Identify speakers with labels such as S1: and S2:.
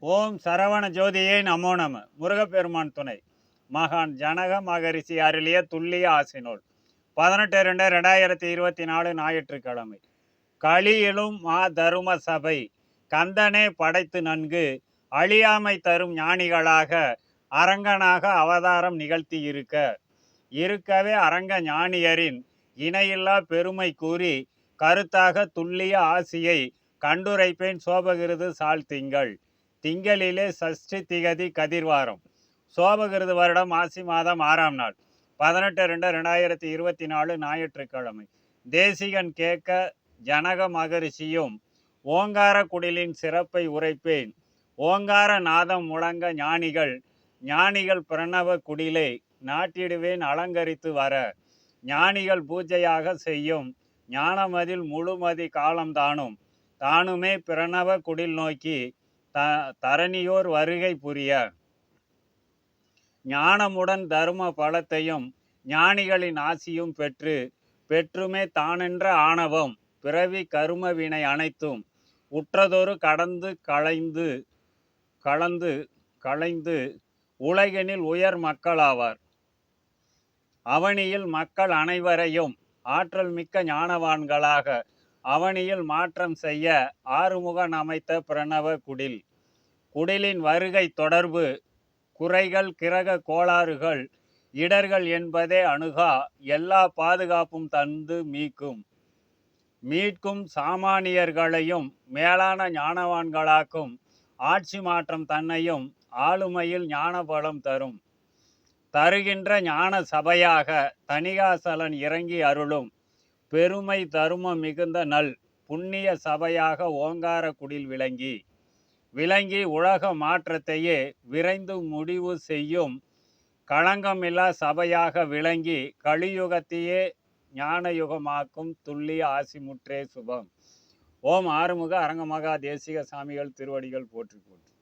S1: ஓம் சரவண ஜோதியே நமோ நம. முருகப்பெருமான் துணை. மகான் ஜனக மகரிஷி அருளிய துல்லிய ஆசினோல் பதினெட்டு ரெண்டு ரெண்டாயிரத்தி இருபத்தி நாலு ஞாயிற்றுக்கிழமை. களியிலும் மா தரும சபை. கந்தனே படைத்து நன்கு அழியாமை தரும் ஞானிகளாக அரங்கனாக அவதாரம் நிகழ்த்தி இருக்க இருக்கவே அரங்க ஞானியரின் இணையில்லா பெருமை கூறி கருத்தாக துல்லிய ஆசியை கண்டுரைப்பேன் சோபகிருது சால் திங்கள். திங்களிலே சஷ்டி திகதி கதிர்வாரம். சோபகிருது வருடம் ஆசி மாதம் ஆறாம் நாள். பதினெட்டு ரெண்டு ரெண்டாயிரத்தி இருபத்தி நாலு ஞாயிற்றுக்கிழமை. தேசிகன் கேட்க ஜனக மகரிஷியும் ஓங்கார குடிலின் சிறப்பை உரைப்பேன். ஓங்கார நாதம் முழங்க ஞானிகள் ஞானிகள் பிரணவ குடிலை நாட்டிடுவேன் அலங்கரித்து வர. ஞானிகள் பூஜையாக செய்யும் ஞானமதில் முழுமதி காலம் தானும் தானுமே பிரணவ குடில் நோக்கி த தரணியோர் வருகை புரிய ஞானமுடன் தர்ம பலத்தையும் ஞானிகளின் ஆசியும் பெற்று பெற்றுமே தானென்ற ஆணவம் பிறவி கருமவினை அனைத்தும் உற்றதொரு கடந்து களைந்து கலந்து களைந்து உலகினில் உயர் மக்களாவார். அவனியில் மக்கள் அனைவரையும் ஆற்றல் மிக்க ஞானவான்களாக அவனியில் மாற்றம் செய்ய ஆறுமுகன் அமைத்த பிரணவ குடில். குடிலின் வருகை தொடர்பு குறைகள் கிரக கோளாறுகள் இடர்கள் என்பதே அணுகா எல்லா பாதுகாப்பும் தந்து மீட்கும் மீட்கும் சாமானியர்களையும் மேலான ஞானவான்களாக்கும் ஆட்சி மாற்றம் தன்னையும் ஆளுமையில் ஞானபலம் தரும். தருகின்ற ஞான சபையாக தணிகாசலன் இறங்கி அருளும் பெருமை தருமம் மிகுந்த நல் புண்ணிய சபையாக ஓங்கார குடில் விளங்கி. விளங்கி உலக மாற்றத்தையே விரைந்து முடிவு செய்யும் களங்கமில்லா சபையாக விளங்கி கலியுகத்தையே ஞானயுகமாக்கும் துல்லிய ஆசிமுற்றே சுபம். ஓம் ஆறுமுக அரங்கமகா தேசிக சாமிகள் திருவடிகள் போற்றி போற்றி.